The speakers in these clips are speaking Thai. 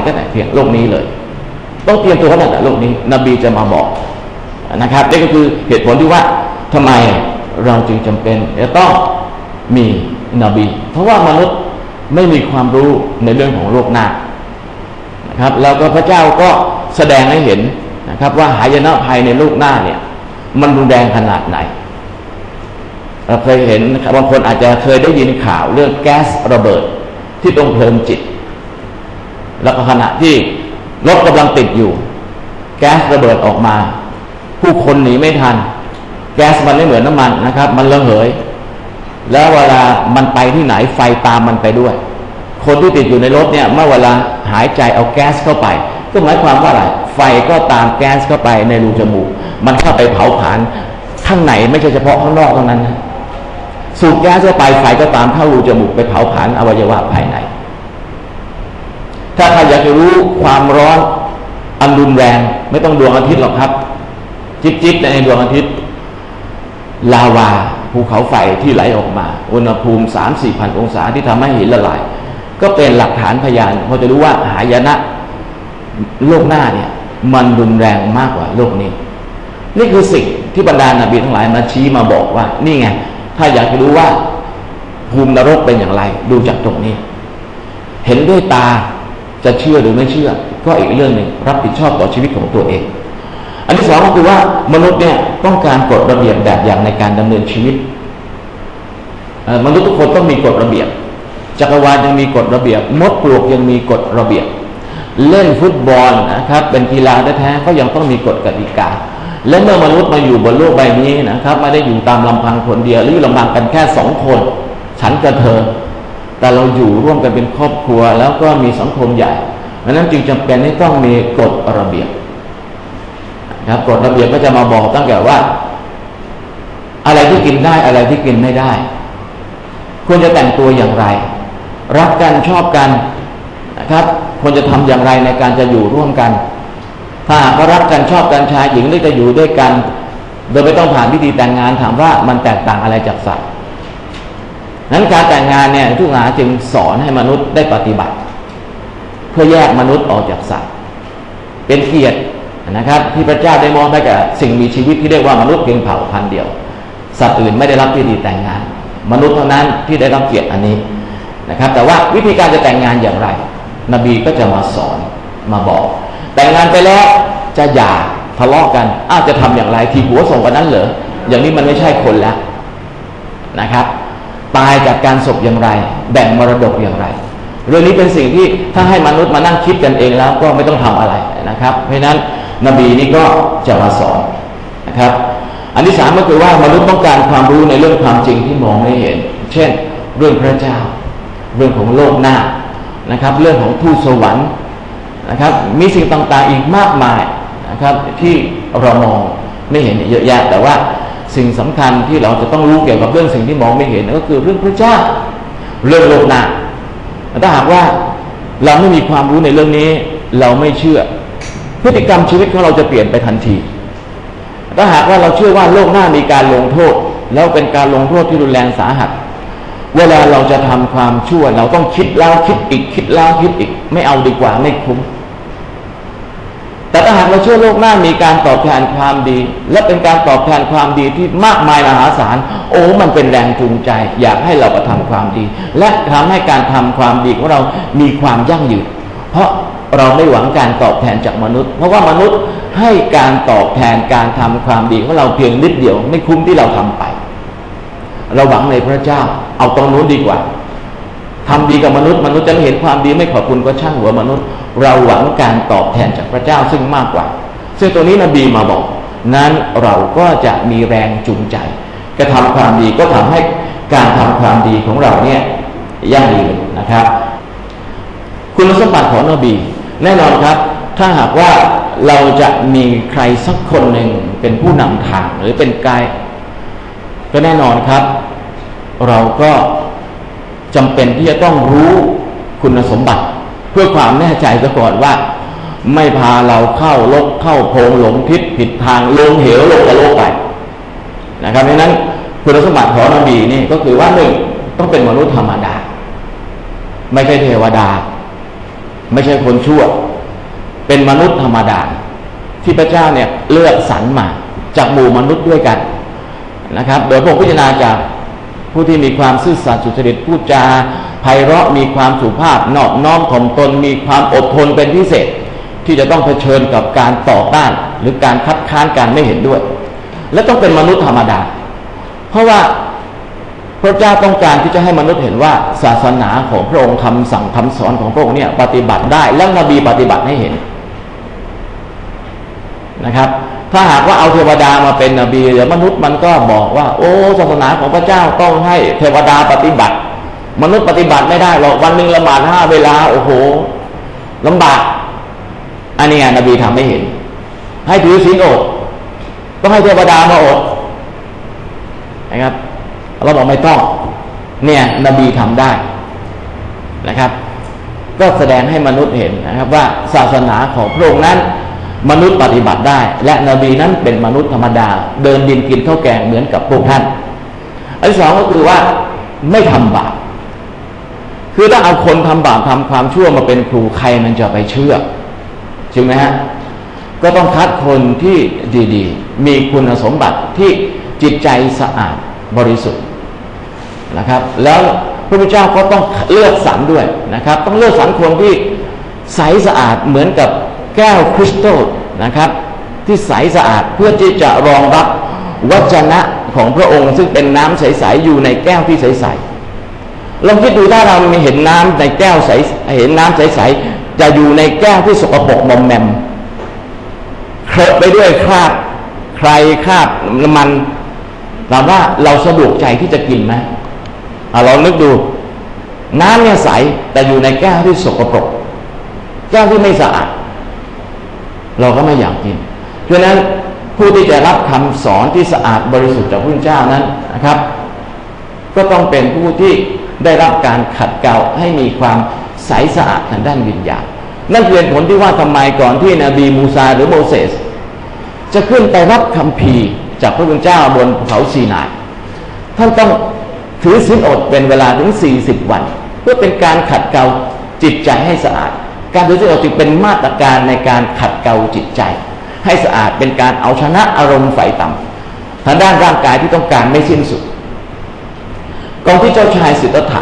นี่ก็แต่เพียงโลกนี้เลย ต้องเตรียมตัวตั้งแต่โลกนี้ นบีจะมาบอกนะครับนี่ก็คือเหตุผลที่ว่าทำไมเราจึงจำเป็นจะต้องมีนบี เพราะว่ามนุษย์ไม่มีความรู้ในเรื่องของโลกหน้านะครับแล้วก็พระเจ้าก็แสดงให้เห็นนะครับว่าหายนะภัยในโลกหน้าเนี่ย มันรุนแรงขนาดไหนเราเคยเห็นบางคนอาจจะเคยได้ยินข่าวเรื่องแก๊สระเบิดที่ตรงเพลิงจิต แล้วก็ขณะที่รถกำลังติดอยู่ แก๊สระเบิดออกมา ผู้คนหนีไม่ทัน แก๊สมันไม่เหมือนน้ำมันนะครับ มันระเหย แล้วเวลามันไปที่ไหนไฟตามมันไปด้วย คนที่ติดอยู่ในรถเนี่ยเมื่อเวลาหายใจเอาแก๊สเข้าไป ก็หมายความว่าอะไรไฟก็ตามแก๊สเข้าไปในรูจมูก มันเข้าไปเผาผลาญข้างในไม่ใช่เฉพาะข้างนอกเท่านั้นนะสูดแก๊สเข้าไปไฟก็ตามเข้ารูจมูกไปเผาผลาญอวัยวะภายใน ถ้าใครอยากจะรู้ความร้อนอันรุนแรง ไม่ต้องดวงอาทิตย์หรอกครับ จิบจิบในดวงอาทิตย์ ลาวาภูเขาไฟที่ไหลออกมา อุณหภูมิสามสี่พันองศาที่ทำให้หินละลาย ก็เป็นหลักฐานพยานพอจะรู้ว่าหายนะโลกหน้าเนี่ย มันรุนแรงมากกว่าโลกนี้ นี่คือสิ่งที่บรรดานาบีทั้งหลายมาชี้มาบอกว่า นี่ไง ถ้าอยากจะรู้ว่าภูมินรกเป็นอย่างไร ดูจากตรงนี้ เห็นด้วยตา จะเชื่อหรือไม่เชื่อ ก็อีกเรื่องหนึ่งรับผิดชอบต่อชีวิตของตัวเอง อันที่สองก็คือว่ามนุษย์เนี่ยต้องการกฎระเบียบแบบอย่างในการดำเนินชีวิตมนุษย์ทุกคนต้องมีกฎระเบียบ จักรวาลยังมีกฎระเบียบ มดปลวกยังมีกฎระเบียบ เล่นฟุตบอลนะครับเป็นกีฬาแท้ๆก็ยังต้องมีกฎกติกา และเมื่อมนุษย์มาอยู่บนโลกใบนี้นะครับไม่ได้อยู่ตามลำพังคนเดียวหรือลำพังกันแค่สองคน ฉันกับเธอ แต่เราอยู่ร่วมกันเป็นครอบครัว แล้วก็มีสังคมใหญ่เพราะนั้นจึงจำเป็นที่ต้องมีกฎระเบียบครับกฎระเบียบก็จะมาบอกตั้งแต่ว่า อะไรที่กินได้อะไรที่กินไม่ได้ ควรจะแต่งตัวอย่างไร รักกันชอบกันนะครับควรจะทำอย่างไรในการจะอยู่ร่วมกัน ถ้าเขารักกันชอบกันชายหญิงได้จะอยู่ด้วยกัน โดยไม่ต้องผ่านพิธีแต่งงานถามว่ามันแตกต่างอะไรจากสัตว์ นั้นการแต่งงานเนี่ยทุกหาจึงสอนให้มนุษย์ได้ปฏิบัติ เพื่อแยกมนุษย์ออกจากสัตว์ เป็นเกียรตินะครับที่พระเจ้าได้มองให้กับสิ่งมีชีวิตที่เรียกว่ามนุษย์เพียงเผ่าพันธุ์เดียว สัตว์อื่นไม่ได้รับพิธีแต่งงาน มนุษย์เท่านั้นที่ได้รับเกียรติอันนี้นะครับ แต่ว่าวิธีการจะแต่งงานอย่างไร นบีก็จะมาสอนมาบอก แต่งงานไปแล้วจะหย่าทะเลาะกันอาจจะทำอย่างไรทีหัวส่งกันนั้นเหรออย่างนี้มันไม่ใช่คนแล้วนะครับ ตายจากการศพอย่างไร แบ่งมรดกอย่างไร เรื่องนี้เป็นสิ่งที่ถ้าให้มนุษย์มานั่งคิดกันเองแล้วก็ไม่ต้องทำอะไรนะครับ เพราะนั้นนบีนี่ก็จะมาสอนนะครับ อันที่สามก็คือว่ามนุษย์ต้องการความรู้ในเรื่องความจริงที่มองไม่เห็น เช่น เรื่องพระเจ้า เรื่องของโลกหน้านะครับ เรื่องของทูตสวรรค์นะครับมีสิ่งต่างๆอีกมากมายนะครับที่เรามองไม่เห็นเยอะแยะแต่ว่า สิ่งสำคัญที่เราจะต้องรู้เกี่ยวกับเรื่องสิ่งที่มองไม่เห็นก็คือเรื่องพระเจ้า เรื่องโลกหนาถ้าหากว่าเราไม่มีความรู้ในเรื่องนี้ เราไม่เชื่อ พฤติกรรมชีวิตของเราจะเปลี่ยนไปทันทีถ้าหากว่าเราเชื่อว่าโลกหน้ามีการลงโทษ แล้วเป็นการลงโทษที่รุนแรงสาหัส เวลาเราจะทำความชั่ว เราต้องคิดแล้วคิดอีกคิดแล้วคิดอีก ไม่เอาดีกว่าไม่คุ้ม แต่ถ้าหากเราชื่อโลกหน้ามีการตอบแทนความดี และเป็นการตอบแทนความดีที่มากมายมหาศาลโอ้มันเป็นแรงจูงใจ อยากให้เรากระทำความดี และทำให้การทำความดีของเรามีความยั่งยืนเพราะเราไม่หวังการตอบแทนจากมนุษย์ เพราะว่ามนุษย์ให้การตอบแทนการทำความดีของเราเพียงนิดเดียว ไม่คุ้มที่เราทำไป เราหวังในพระเจ้า เอาตรงนู้นดีกว่าทำดีกับมนุษย์ มนุษย์จะเห็นความดีไม่ขอบคุณก็ช่างหัวมนุษย์ เราหวังการตอบแทนจากพระเจ้าซึ่งมากกว่า ซึ่งตัวนี้นบีมาบอก นั้นเราก็จะมีแรงจูงใจ กระทำความดีก็ทำให้การทำความดีของเราเนี่ยยั่งยืนนะครับ คุณสมบัติของนบี แน่นอนครับ ถ้าหากว่าเราจะมีใครสักคนหนึ่งเป็นผู้นำทางหรือเป็นไกด์ก็แน่นอนครับ เราก็จำเป็นที่จะต้องรู้คุณสมบัติ เพื่อความแน่ใจซะก่อนว่า ไม่พาเราเข้าลกเข้าโพงหลงทิศผิดทางลงเหวลงกระโลกไปนะครับดังนั้นคุณสมบัติของนบีนี่ก็คือว่าหนึ่งต้องเป็นมนุษย์ธรรมดา ไม่ใช่เทวดา ไม่ใช่คนชั่ว เป็นมนุษย์ธรรมดา ที่พระเจ้าเนี่ยเลือกสรรมาจากหมู่มนุษย์ด้วยกันนะครับ โดยพวกพิจารณาจากผู้ที่มีความซื่อสัตย์สุจริตพูดจา ไพเราะมีความสุภาพนอบน้อมถ่อมตนมีความอดทนเป็นพิเศษ ที่จะต้องเผชิญกับการต่อต้าน หรือการคัดค้านการไม่เห็นด้วย และต้องเป็นมนุษย์ธรรมดา เพราะว่าพระเจ้าต้องการที่จะให้มนุษย์เห็นว่าศาสนาของพระองค์คำสั่งคำสอนของพระองค์เนี่ยปฏิบัติได้และนบีปฏิบัติให้เห็นนะครับ ถ้าหากว่าเอาเทวดามาเป็นนบีเดี๋ยวมนุษย์มันก็บอกว่า โอ้ศาสนาของพระเจ้าต้องให้เทวดาปฏิบัติ มนุษย์ปฏิบัติไม่ได้หรอกวันหนึ่งละหมาดห้าเวลา โอ้โหลำบากอันนี้นบีทำไม่เห็น ให้ถือศีลอดต้องให้เทวดามาอดนะครับเราบอกไม่ต้อง เนี่ย นบีทำได้นะครับ ก็แสดงให้มนุษย์เห็นนะครับ ว่าศาสนาของพระองค์นั้น มนุษย์ปฏิบัติได้ และนบีนั้นเป็นมนุษย์ธรรมดา เดินดินกินข้าวแกงเหมือนกับพวกท่านอันที่สองก็คือว่าไม่ทำบาป คือถ้าเอาคนทำบาปทำความชั่วมาเป็นครูใครมันจะไปเชื่อจริงไหมฮะก็ต้องคัดคนที่ดีๆ มีคุณสมบัติที่จิตใจสะอาดบริสุทธิ์นะครับ แล้วพระพุทธเจ้าก็ต้องเลือกสรรด้วยนะครับ ต้องเลือกสรรคนที่ใสสะอาดเหมือนกับแก้วคริสตัลนะครับ ที่ใสสะอาดเพื่อที่จะรองรับวจนะของพระองค์ ซึ่งเป็นน้ำใสๆอยู่ในแก้วที่ใสๆ ลองคิดดูถ้าเราเห็นน้ำในแก้วใสเห็นน้ำใสๆจะอยู่ในแก้วที่สกปรกมอมแมมเคลอะไปด้วยคราบใครคราบน้ำมันถามว่าเราสะดวกใจที่จะกินไหมเรานึกดู น้ำเนี่ยใสแต่อยู่ในแก้วที่สกปรกแก้วที่ไม่สะอาดเราก็ไม่อยากกินเพราะนั้นผู้ที่จะรับคำสอนที่สะอาดบริสุทธิ์จากพระเจ้านั้นนะครับ ก็ต้องเป็นผู้ที่ ได้รับการขัดเกลาให้มีความใสสะอาดทางด้านวิญญาณนั่นเป็นผลที่ว่าทำไมก่อนที่นบีมูซาหรือโมเสสจะขึ้นไปรับคำพีจากพระพุทธเจ้าบนเขาซีนายท่านต้องถือศีลอดเป็นเวลาถึง 40 วัน เพื่อเป็นการขัดเกลาจิตใจให้สะอาด การถือศีลอดจึงเป็นมาตรการในการขัดเกลาจิตใจ ให้สะอาดเป็นการเอาชนะอารมณ์ไฟต่ำทางด้านร่างกายที่ต้องการไม่สิ้นสุด ก่อนที่เจ้าชายสิทธัตถะ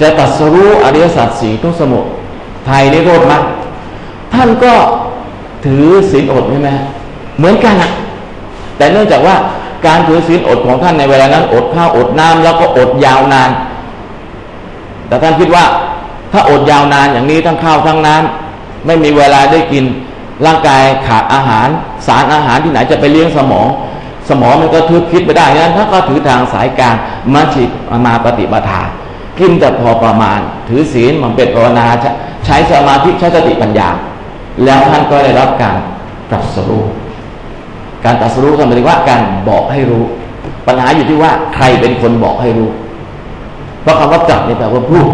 จะตัดสรู้อริยสัจสีทุกสมุทยนิโรธมากท่านก็ถือศีลอดใช่ไหมเหมือนกันอะแต่เนื่องจากว่าการถือศีลอดของท่านในเวลานั้น อดข้าวอดน้ำแล้วก็อดยาวนาน แต่ท่านคิดว่า ถ้าอดยาวนานอย่างนี้ทั้งข้าวทั้งน้ำไม่มีเวลาได้กินร่างกายขาดอาหาร สารอาหารที่ไหนจะไปเลี้ยงสมอง สมองมันก็ทึบคิดไปได้นั้นถ้าก็ถือทางสายการมัชิมาปฏิบัติกินแต่พอประมาณ ถือศีลมันเป็นภาวนาใช้สมาธิใช้สติปัญญา แล้วท่านก็ได้รับการตรัสรู้การตัดสู้ก็หมายถึงว่าการบอกให้รู้ ปัญหาอยู่ที่ว่าใครเป็นคนบอกให้รู้ เพราะคำว่าจับนี่แปลว่าพูด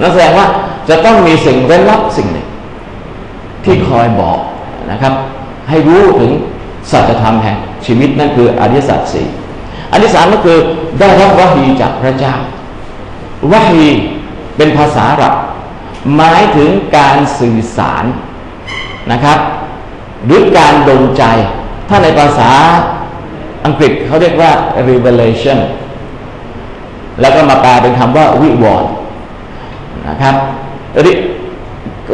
นั่นแสดงว่าจะต้องมีสิ่งเร้นลับสิ่งหนึ่ง ที่คอยบอกนะครับ ให้รู้ถึงสัจธรรมแห่ง ชีวิตนั่นคืออริสัจสี่อันที่สามก็คือได้รับวะฮีจากพระเจ้าวะฮีเป็นภาษาหลักหมายถึงการสื่อสารนะครับ หรือการดลใจ ถ้าในภาษาอังกฤษเขาเรียกว่า revelation แล้วก็มากลเป็นคำว่าวิวรณ์นะครับ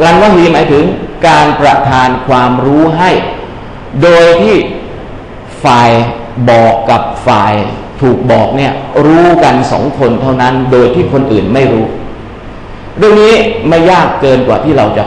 การว่าฮีหมายถึงการประทานความรู้ให้ โดยที่ ฝ่ายบอกกับฝ่ายถูกบอกเนี่ยรู้กันสองคนเท่านั้น โดยที่คนอื่นไม่รู้ เรื่องนี้ไม่ยากเกินกว่าที่เราจะ